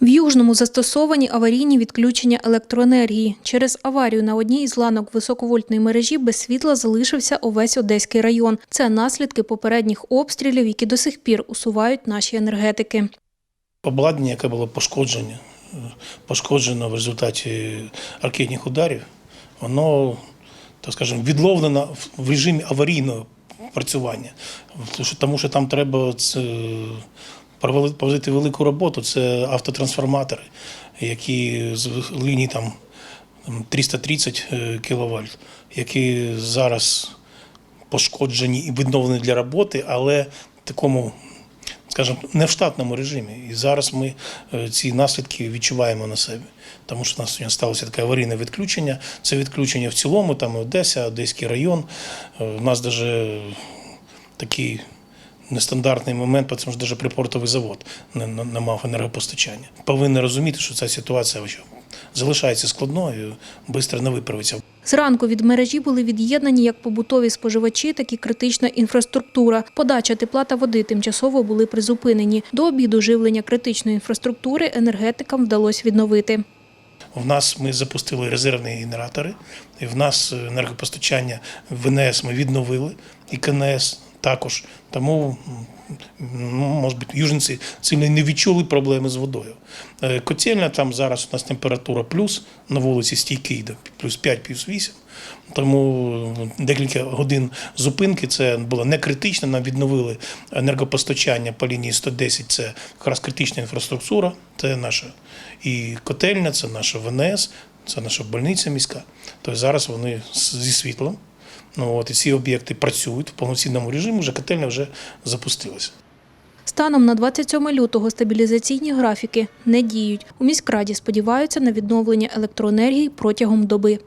В Южному застосовані аварійні відключення електроенергії. Через аварію на одній із ланок високовольтної мережі без світла залишився увесь Одеський район. Це наслідки попередніх обстрілів, які до сих пір усувають наші енергетики. Обладнання, яке було пошкоджено, пошкоджено в результаті ракетних ударів, воно, так скажемо, відловлено в режимі аварійного працювання. Тому що- там треба це, проводити велику роботу. Це автотрансформатори, які з лінії там 330 кВт, які зараз пошкоджені і відновлені для роботи, але в такому скажімо, не в штатному режимі. І зараз ми е, ці наслідки відчуваємо на собі. Тому що у нас сьогодні сталося таке аварійне відключення. Це відключення в цілому, там Одеса, Одеський район. Е, У нас навіть такий нестандартний момент, тому що навіть припортовий завод не, не, мав енергопостачання. Повинні розуміти, що ця ситуація залишається складною, швидко не виправиться. Зранку від мережі були від'єднані як побутові споживачі, так і критична інфраструктура. Подача тепла та води тимчасово були призупинені. До обіду живлення критичної інфраструктури енергетикам вдалося відновити. В нас ми запустили резервні генератори, і в нас енергопостачання ВНС ми відновили, і КНС також. Тому, ну, може бути, южниці сильно не відчули проблеми з водою. Е, Котельня там зараз у нас температура плюс на вулиці стійкий, плюс 5, плюс 8. Тому декілька годин зупинки це було не критично. Нам відновили енергопостачання по лінії 110. Це якраз критична інфраструктура, це наша і котельня, це наша ВНС, це наша больниця міська. Тобто зараз вони зі світлом. Ну от і ці об'єкти працюють в повноцінному режимі. Вже котельня вже запустилася. Станом на 27 лютого стабілізаційні графіки не діють. У міськраді сподіваються на відновлення електроенергії протягом доби.